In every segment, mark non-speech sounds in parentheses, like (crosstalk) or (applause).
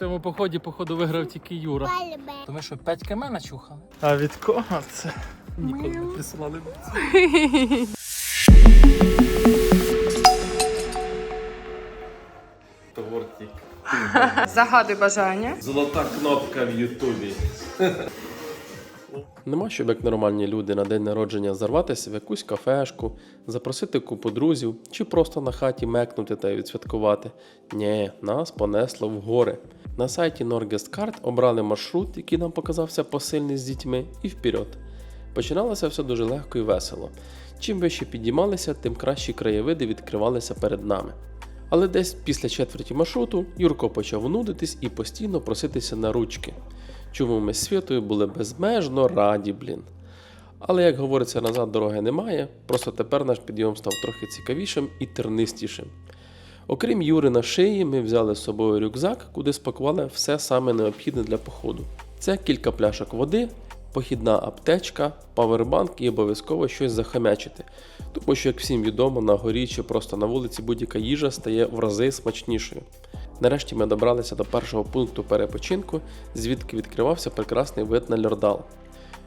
цьому поході, походу, виграв тільки Юра. Пальбе. Тому що 5 км начухали. А від кого це? Ніколи не присилали. Тортик. Загадуй бажання. Золота кнопка в Ютубі. Нема, щоб як нормальні люди на день народження зарватися в якусь кафешку, запросити купу друзів чи просто на хаті мекнути та відсвяткувати. Ні, нас понесло в гори. На сайті Norgestcard обрали маршрут, який нам показався посильний з дітьми, і вперед. Починалося все дуже легко і весело. Чим вище підіймалися, тим кращі краєвиди відкривалися перед нами. Але десь після четверті маршруту Юрко почав нудитись і постійно проситися на ручки. Чому ми з Світою були безмежно раді, блін. Але як говориться, назад дороги немає, просто тепер наш підйом став трохи цікавішим і тернистішим. Окрім Юри на шиї, ми взяли з собою рюкзак, куди спакували все саме необхідне для походу. Це кілька пляшок води, похідна аптечка, павербанк і обов'язково щось захамячити. Тому що, як всім відомо, на горі чи просто на вулиці будь-яка їжа стає в рази смачнішою. Нарешті ми добралися до першого пункту перепочинку, звідки відкривався прекрасний вид на льордал.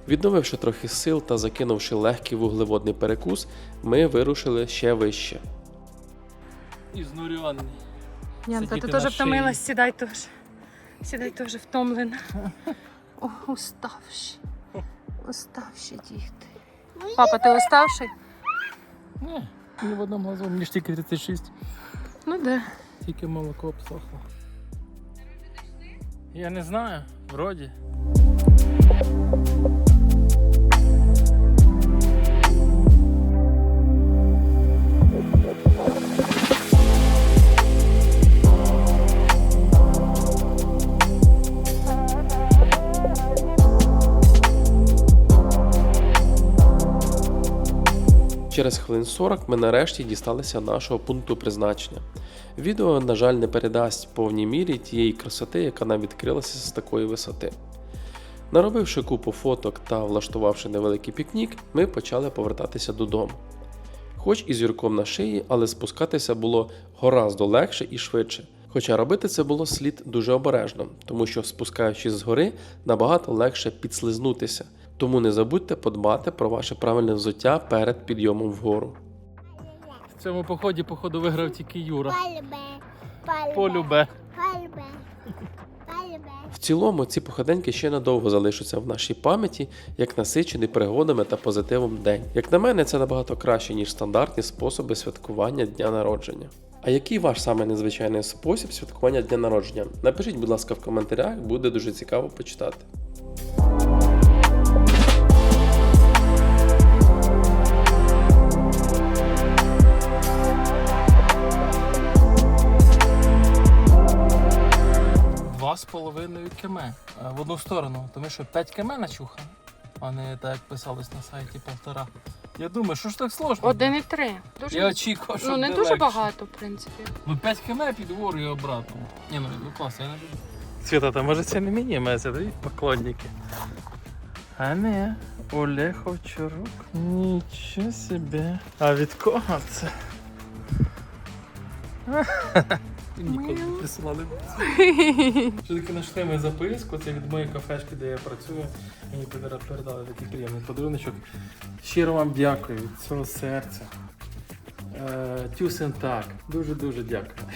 Відновивши трохи сил та закинувши легкий вуглеводний перекус, ми вирушили ще вище. І знурюваний. Янка, ти теж втомилась, сідай теж. Сідай теж втомлена. О, уставши. Уставши діти. Папа, ти уставший? Ні, ні в одному глазу, мені ж тільки 36. Ну де. Тільки молоко обсохло. Я не знаю, вроді. Через хвилин 40 ми нарешті дісталися нашого пункту призначення. Відео, на жаль, не передасть повній мірі тієї красоти, яка нам відкрилася з такої висоти. Наробивши купу фоток та влаштувавши невеликий пікнік, ми почали повертатися додому. Хоч і з Юрком на шиї, але спускатися було гораздо легше і швидше. Хоча робити це було слід дуже обережно, тому що спускаючись з гори, набагато легше підслизнутися. Тому не забудьте подбати про ваше правильне взуття перед підйомом вгору. В цьому поході, походу, виграв тільки Юра. Полюбе. Пальбе. В цілому ці походеньки ще надовго залишаться в нашій пам'яті як насичений пригодами та позитивом день. Як на мене, це набагато краще, ніж стандартні способи святкування дня народження. А який ваш саме незвичайний спосіб святкування дня народження? Напишіть, будь ласка, в коментарях, буде дуже цікаво почитати. Два з половиною км е, в одну сторону, тому що 5 км начухали, а не так як писалось на сайті полтора. Я думаю, що ж так сложно? Один і три. Дуже... Я очікував, що ну, не буде дуже легше. багато, в принципі. Ну 5 км під гору і обратно. Ні, ну, ну клас, я не люблю. Світа, та може це не мені, це дають поклонники. А не, Олег Овчарук. Нічого собі. А від кого це? (laughs) Ніколи не присилали. Що (laughs) таки знайшли ми записку, це від моєї кафешки, де я працюю. Мені передали- такий приємний подаруночок. Щиро вам дякую від цього серця. Е, Тюсен так. Дуже-дуже дякую.